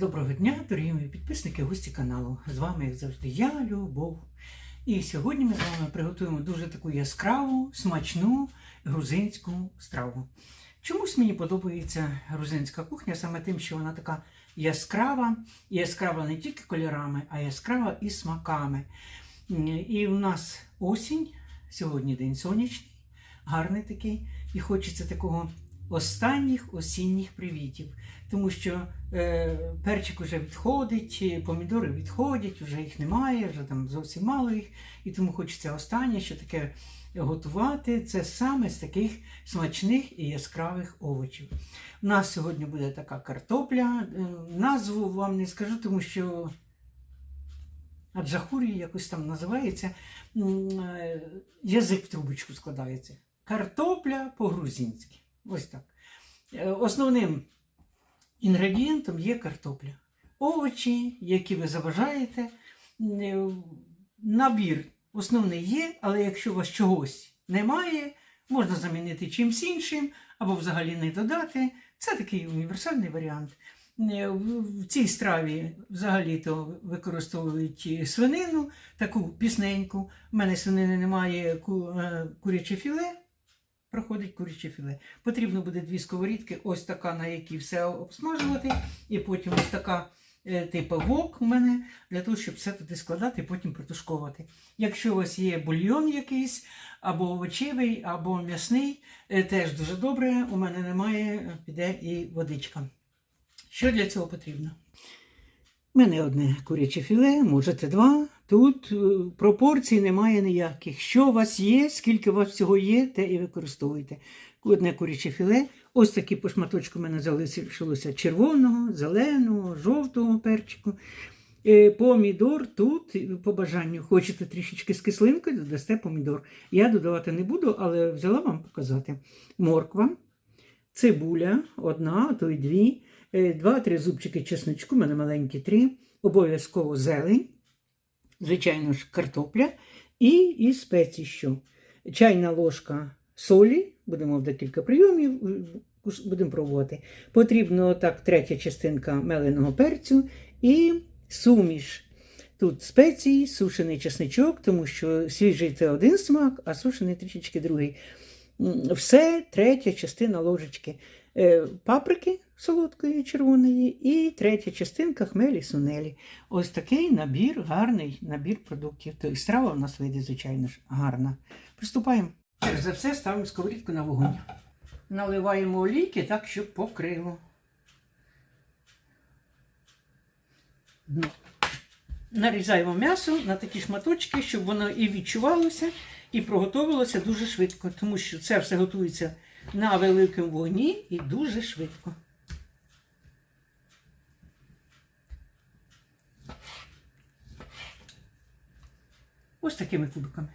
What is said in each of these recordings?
Доброго дня, дорогі підписники, гості каналу. З вами, як завжди, я, Любов. І сьогодні ми з вами приготуємо дуже таку яскраву, смачну грузинську страву. Чомусь мені подобається грузинська кухня саме тим, що вона така яскрава, яскрава не тільки кольорами, а яскрава і смаками. І у нас осінь, сьогодні день сонячний, гарний такий, і хочеться такого останніх осінніх привітів. Тому що е, перчик вже відходить, помідори відходять, вже їх немає, вже там зовсім мало їх. І тому хочеться останнє, що таке готувати. Це саме з таких смачних і яскравих овочів. У нас сьогодні буде така картопля. Е, назву вам не скажу, тому що аджахурі якось там називається. Е, Язик в трубочку складається. Картопля по-грузинськи. Ось так. Е, Основним інгредієнтом є картопля. Овочі, які ви забажаєте. Е, Набір основний є, але якщо у вас чогось немає, можна замінити чимось іншим або взагалі не додати. Це такий універсальний варіант. Е, В цій страві взагалі-то використовують свинину, таку пісненьку. У мене свинини немає, куряче філе. Проходить куряче філе. Потрібно буде дві сковорідки, ось така, на якій все обсмажувати, і потім ось така типу вок у мене, для того, щоб все туди складати і потім протушковувати. Якщо у вас є бульйон якийсь, або овочевий, або м'ясний, е, теж дуже добре. У мене немає, піде і водичка. Що для цього потрібно? У мене одне куряче філе, можете два. Тут е, пропорцій немає ніяких. Що у вас є, скільки у вас всього є, те і використовуйте. Одне куряче філе. Ось такі по шматочку в мене залишилося червоного, зеленого, жовтого перчику. Е, Помідор тут, по бажанню, хочете трішечки з кислинкою, додасте помідор. Я додавати не буду, але взяла вам показати. Морква, цибуля, одна, а то й дві, е, два-три зубчики чесночку, у мене маленькі три, обов'язково зелень, звичайно ж, картопля і, і спеції що. Чайна ложка солі, будемо в декілька прийомів, е, будемо пробувати. Потрібно так третя частинка меленого перцю і суміш. Тут спеції, сушений чесничок, тому що свіжий це один смак, а сушений трішечки другий. Все третя частина ложечки паприки солодкої червоної і третя частинка хмелі сунелі. Ось такий набір, гарний набір продуктів. То і страва у нас вийде, звичайно ж, гарна. Приступаємо. Перш за все ставимо сковорідку на вогонь. Наливаємо олійки так, щоб покрило. Нарізаємо м'ясо на такі шматочки, щоб воно і відчувалося, і проготовилося дуже швидко, тому що це все готується на великому вогні і дуже швидко. Ось такими кубиками.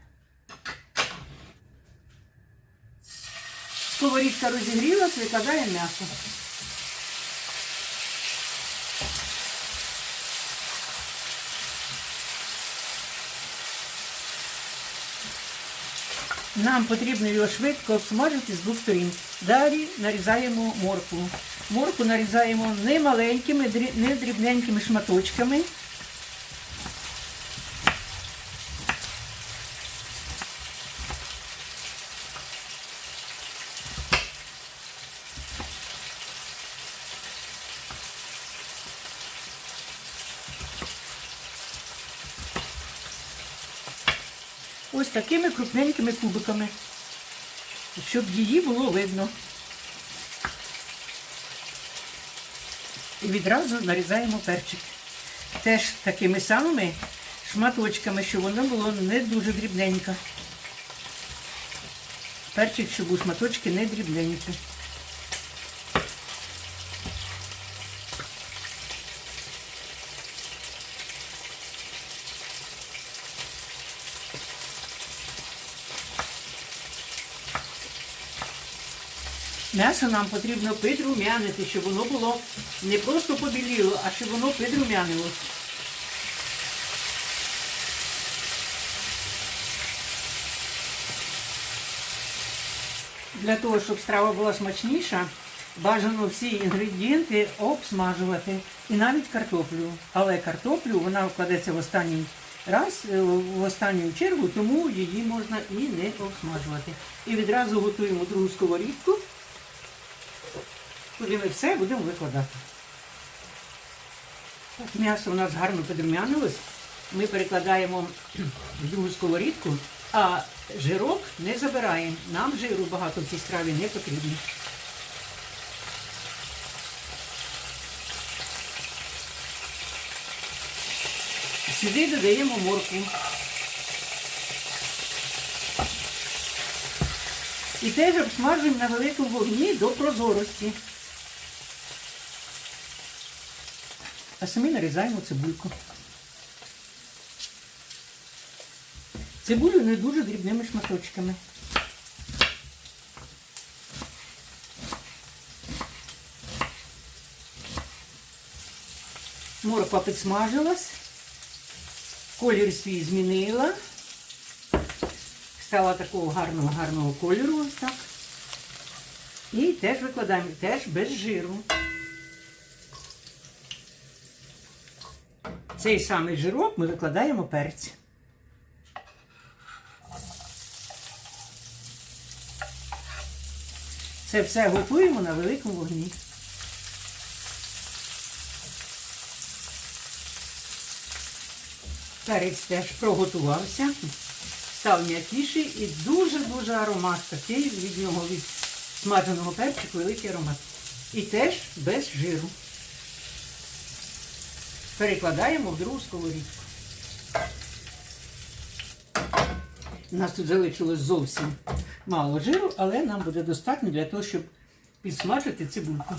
Сковорідка розігрілась, викладає м'ясо. Нам потрібно його швидко обсмажити з двох сторін. Далі нарізаємо моркву. Моркву нарізаємо не маленькими, не дрібненькими шматочками. Ось такими крупненькими кубиками, щоб її було видно. І відразу нарізаємо перчик. Теж такими самими шматочками, щоб воно було не дуже дрібненько. Перчик, щоб у шматочки не дрібненькі. М'ясо нам потрібно підрумянити, щоб воно було не просто побіліло, а щоб воно підрумянило. Для того, щоб страва була смачніша, бажано всі інгредієнти обсмажувати і навіть картоплю. Але картоплю вона вкладеться в останній раз, е, в останню чергу, тому її можна і не обсмажувати. І відразу готуємо другу сковорідку, куди ми все будемо викладати. Так, м'ясо у нас гарно підрумянилось. Ми перекладаємо в другу сковорідку, а жирок не забираємо. Нам жиру багато в цій страві не потрібно. Сюди додаємо моркву. І теж обсмажуємо на великому вогні до прозорості. А самі нарізаємо цибульку. Цибулю не дуже дрібними шматочками. Морква підсмажилась, колір свій змінила. Стала такого гарного, гарного кольору ось так. І теж викладаємо, теж без жиру. Цей самий жирок ми викладаємо перець. Це все готуємо на великому вогні. Перець теж проготувався, став м'якіший і дуже-дуже аромат такий від нього, від смаженого перчику, великий аромат. І теж без жиру. Перекладаємо в другу сковорідку. У нас тут залишилось зовсім мало жиру, але нам буде достатньо для того, щоб підсмажити цибульку.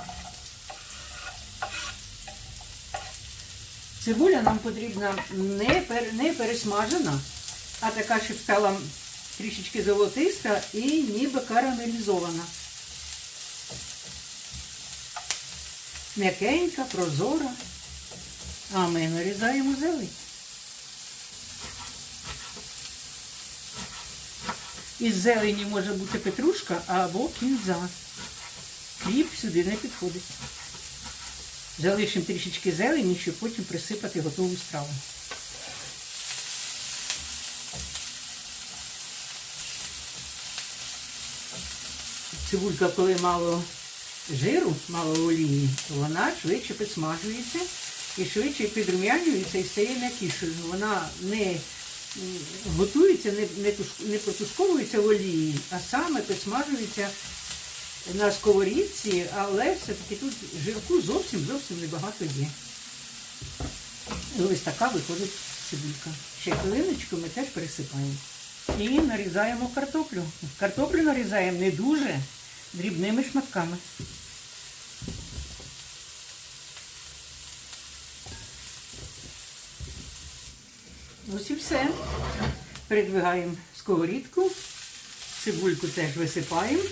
Цибуля нам потрібна не, пер, не пересмажена, а така, щоб стала трішечки золотиста і ніби карамелізована. М'якенька, прозора. А ми нарізаємо зелень. Із зелені може бути петрушка або кінза. Хліб сюди не підходить. Залишимо трішечки зелені, щоб потім присипати готову страву. Цибулька, коли мало жиру, мало олії, то вона швидше підсмажується і швидше підрум'янюється і стає м'якішою. Вона не готується, не, не, не протушковується в олії, а саме підсмажується на сковорідці, але все-таки тут жирку зовсім зовсім небагато є. І ось така виходить цибулька. Ще хвилиночку ми теж пересипаємо. І нарізаємо картоплю. Картоплю нарізаємо не дуже дрібними шматками. Все. Передвигаємо сковорідку. Цибульку теж висипаємо.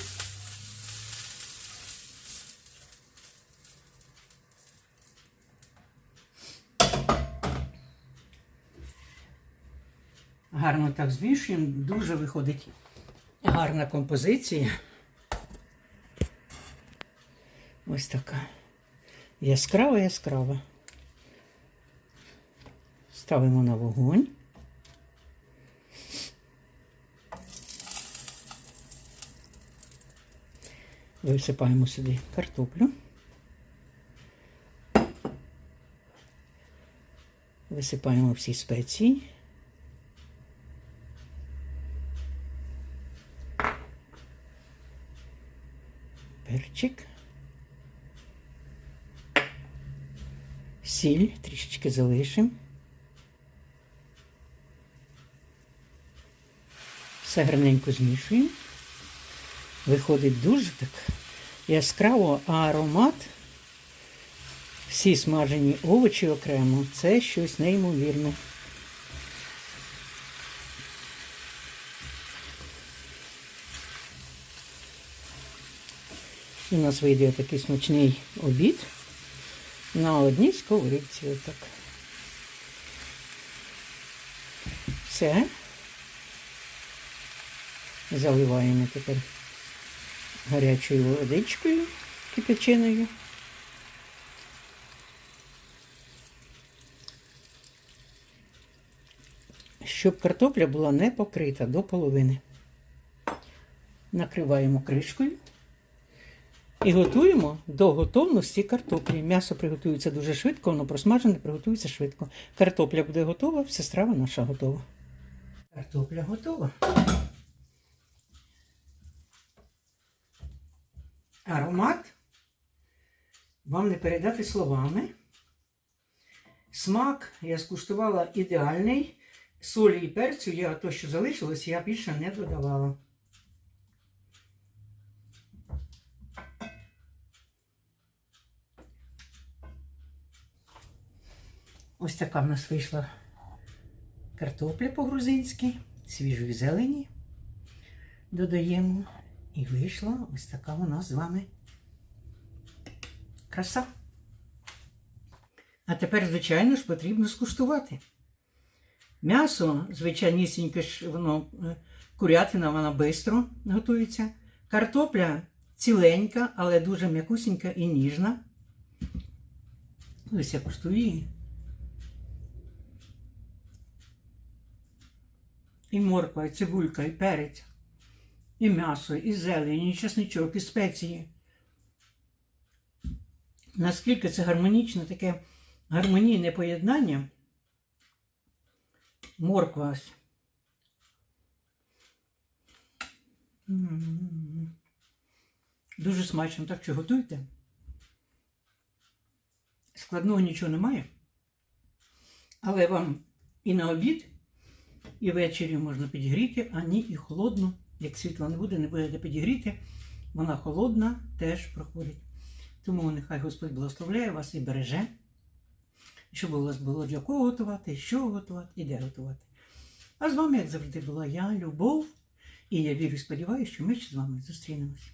Гарно так змішуємо, дуже виходить гарна композиція. Ось така. Яскрава, яскрава. Ставимо на вогонь. Висипаємо сюди картоплю. Висипаємо всі спеції. Перчик. Сіль трішечки залишимо. Все гарненько змішуємо. Виходить дуже так яскраво, а аромат, всі смажені овочі окремо, це щось неймовірне. У нас вийде такий смачний обід на одній сковорідці. Отак. Все. Заливаємо тепер гарячою водичкою. кипяченою. Щоб картопля була не покрита до половини. Накриваємо кришкою і готуємо до готовності картоплі. М'ясо приготується дуже швидко, воно просмажене, приготується швидко. Картопля буде готова, вся страва наша готова. Картопля готова. Аромат вам не передати словами. Смак я скуштувала ідеальний. Солі і перцю я то, що залишилось, я більше не додавала. Ось така в нас вийшла картопля по-грузинськи, свіжої зелені. Додаємо. І вийшла ось така у нас з вами краса. А тепер, звичайно ж, потрібно скуштувати. М'ясо, звичайнісіньке ж, воно е, курятина, вона швидко готується. Картопля ціленька, але дуже м'якусінька і ніжна. Ось я куштую її. І морква, і цибулька, і перець, і м'ясо, і зелень, і чесничок, і спеції. Наскільки це гармонічне таке гармонійне поєднання. Морква Дуже смачно, так що готуйте. Складного нічого немає. Але вам і на обід, і ввечері можна підігріти, а ні і холодну. Як світла не буде, не будете підігріти. Вона холодна теж проходить. Тому нехай Господь благословляє вас і береже, щоб у вас було для кого готувати, що готувати і де готувати. А з вами, як завжди, була я, Любов, і я вірю і сподіваюся, що ми ще з вами зустрінемось.